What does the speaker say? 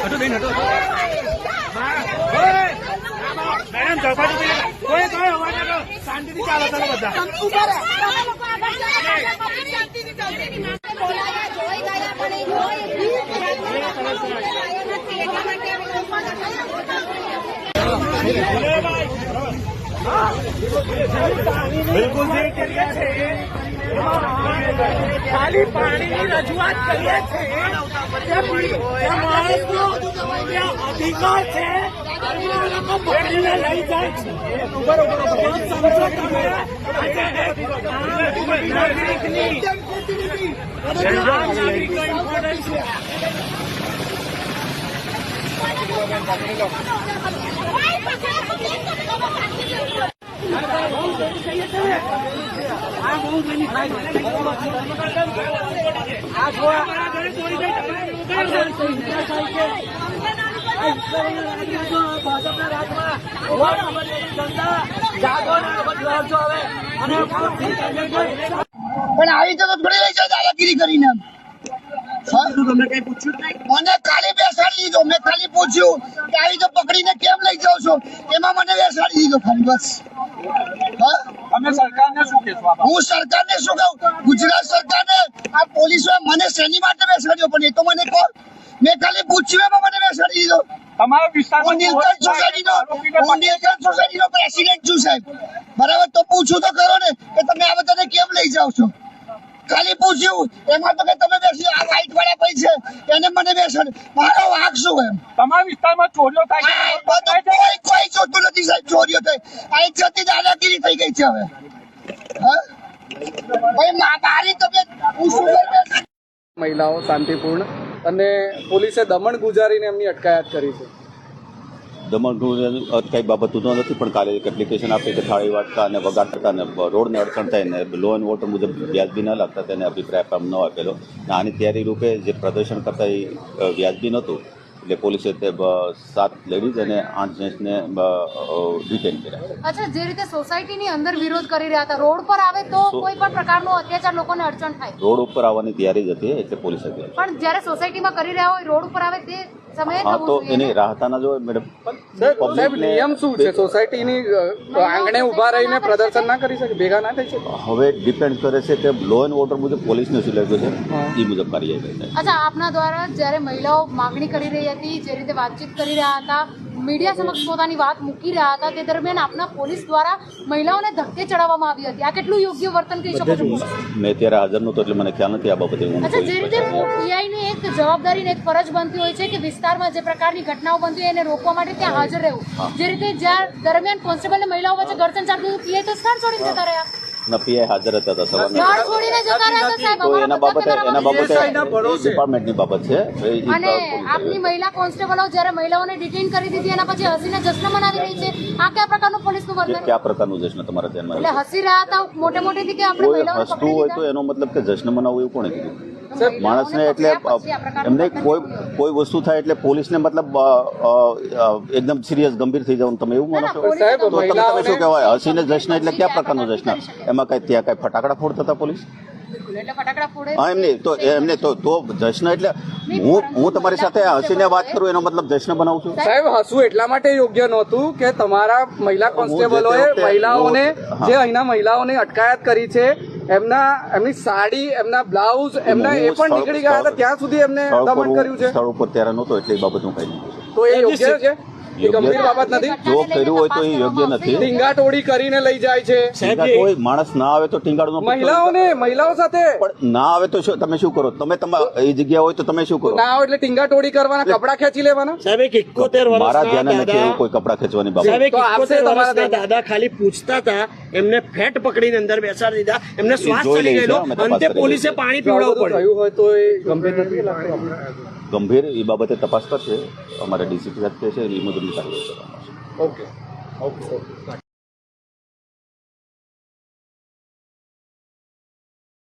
હટો બેન હટો કોઈ કોઈ અવાજ હટો શાંતિથી ચાલો ચાલો બધા શાંતિથી ચાલતી બિલકુલ ખાલી પાણીની રજૂઆત કરીએ છે ત્યાં માણસનો અધિકાર છે આ લઈ જાય છે. સમજો તમે નાગરિકનો ઇમ્પોર્ટન્સ છે પણ આવી તો થોડી રહી જાય દાદાગીરી કરીને. મને ખાલી બેસાડી દીધો મેં પૂછ્યું કે આવી રીતે પકડીને કેમ લઈ જાવ છો? એમાં મને બેસાડી દીધો ખાલી બસ. તમે સરકારને શું કહેશો હું સરકારને શું કહું? ગુજરાત સરકારને આ પોલીસોએ મને શેની માટે બેસાડ્યો પણ એ તો મને કહો મેં ખાલી પૂછ્યું એમાં મને બેસાડી દીધો. તમારા હું નીલકંઠ સોસાયટીનો હું નીલકંઠ સોસાયટીનો પ્રેસિડેન્ટ છું સાહેબ. બરાબર? તો પૂછું તો કરો ને કે તમે આ બધાને કેમ લઈ જાઓ છો? ખાલી પૂછ્યું એમાં તો કે તમે બેસી આ લાઈટ વાળા ભાઈ છે એને મને બેસાડ મારો વાક શું એમ? તમારા વિસ્તારમાં ચોરીઓ થાય કોઈ કોઈ જોતું નથી સાહેબ ચોરીઓ થાય. આ એક જાતની દાદાગીરી થઈ ગઈ છે હવે. હા? ભાઈ મા- મારી તબિયત હું શું મહિલાઓ શાંતિપૂર્ણ અને પોલીસે દમણ ગુજારીને એમની અટકાયત કરી છે. દમણ કઈ બાબત તો નથી પણ કાલે એક એપ્લિકેશન આપી કે થાળી વાટકા અને વગાડતા અને રોડને અડચણ થાય ને લો એન્ડ ઓર્ડર મુજબ વ્યાજબી ન લાગતા તેને અભિપ્રાય આપવામાં ન આપેલો. અને આની તૈયારી રૂપે જે પ્રદર્શન કરતા એ વ્યાજબી નહોતું. એટલે પોલીસે તે સાત લેડીઝ અને આઠ જેન્ટ્સને ડિટેન કર્યા. અચ્છા જે રીતે સોસાયટીની અંદર વિરોધ કરી રહ્યા હતા રોડ પર આવે તો કોઈ પણ પ્રકારનો અત્યાચાર લોકોને અડચણ થાય? રોડ ઉપર આવવાની તૈયારી જ હતી એટલે પોલીસે પણ જ્યારે સોસાયટીમાં કરી રહ્યા હોય રોડ ઉપર આવે તે હા તો એની રાહતા ના જોવે મેડમ સાહેબ સાહેબ નિયમ શું છે? સોસાયટીની આંગણે ઊભા રહીને પ્રદર્શન ના કરી શકે? ભેગા ના થઈ શકે હવે ડિપેન્ડ કરે છે કે લો એન્ડ ઓર્ડર મુજબ પોલીસને શું લાગ્યું છે એ મુજબ કાર્યવાહી અચ્છા આપના દ્વારા જ્યારે મહિલાઓ માગણી કરી રહી હતી જે રીતે વાતચીત કરી રહ્યા હતા મીડિયા સમક્ષ પોતાની વાત મૂકી રહ્યા હતા. તે દરમિયાન આપના પોલીસ દ્વારા મહિલાઓને ધક્કે ચડાવવામાં આવી હતી. આ કેટલું યોગ્ય વર્તન કહી શકો છો? મેં ત્યારે હાજર નહોતો એટલે મને ખ્યાલ નથી આ બાબતે અચ્છા જે રીતે પાસે પીઆઈ ની એક જવાબદારી ને એક ફરજ બનતી હોય છે કે વિસ્તારમાં જે પ્રકારની ઘટનાઓ બનતી હોય એને રોકવા માટે ત્યાં હાજર રહેવું. જે રીતે જ્યાં દરમિયાન કોન્સ્ટેબલ ને મહિલાઓ વચ્ચે ઘર્ષણ ચાલતું હતું પીઆઈ તો સ્થાન છોડીને જતા રહ્યા. ના પીઆઈ હાજર હતા સવારના તો એના બાબતે એના બાબતે ડિપાર્ટમેન્ટની બાબત છે. અને આપની મહિલા કોન્સ્ટેબલો જ્યારે મહિલાઓને ડિટેન કરી દીધી એના પછી હસીને જશ્ન મનાવી રહી છે. આ કયા પ્રકારનું પોલીસનું કે વર્તન કયા પ્રકારનું જશ્ન તમારા ધ્યાનમાં એટલે હસી રહ્યા હતા મોટે મોટેથી કે આપણે કોઈ મહિલાઓને હસતું હોય તો એનો મતલબ કે જશ્ન મનાવવું એવું કોણે કીધું? માણસને એટલે એમને કોઈ કોઈ વસ્તુ થાય એટલે પોલીસને મતલબ એકદમ સિરિયસ ગંભીર થઈ જવાનું. તમે એવું માનો છો? તો તમે તમે શું કહેવાય? હસીને જશ્ન એટલે કયા પ્રકારનો જશ્ન? એમાં કઈ ત્યાં કઈ ફટાકડા ફોડતા હતા પોલીસ? બિલકુલ. એટલે ફટાકડા ફોડે. હા એમને તો એમને તો તો જશ્ન એટલે હું હું તમારી સાથે હસીને વાત કરું. એનો મતલબ જશ્ન બનાવું છું? સાહેબ હસવું એટલા માટે યોગ્ય નહોતું કે તમારા મહિલા કોન્સ્ટેબલોએ મહિલાઓને જે અહીંના મહિલાઓને અટકાયત કરી છે એમના એમની સાડી એમના બ્લાઉઝ એમના એ પણ નીકળી ગયા હતા ત્યાં સુધી એમને દમન કર્યું છે. સ્થળ ઉપર ત્યારે નહોતો એટલે એ બાબતનું કઈ નહીં તો એ યોગ્ય છે? ગંભીર બાબત નથી. જો કર્યું હોય તો એ યોગ્ય નથી. ટીંગાટોળી કરીને લઈ જાય છે. હોય માણસ ના આવે તો ટીંગાડનો મહિલાઓને મહિલાઓ સાથે. પણ ના આવે તો તમે શું કરો? તમે તમારા એ જગ્યા હોય તો તમે શું કરો? ના આવે એટલે ટીંગાટોળી કરવાના કપડા ખેંચી લેવાના? સાહેબ એક એકોતેર મારા વર્ષના ધ્યાને નથી એવું દાદા કોઈ કપડા ખેંચવાની બાબત. તો આપશે તમારા દાદા ખાલી પૂછતા હતા એમને ફેટ પકડીને અંદર બેસાડી દીધા એમને શ્વાસ ચડી ગયેલો અંતે પોલીસે પાણી પીવડાવવું પડ્યું. થયું હોય તો એ ગંભીર નથી લાગતું. ગંભીર એ બાબતે તપાસ કરશે. અમારા ડીસીપી સાથે છે એ મુજબની OK，OK，OK okay, okay,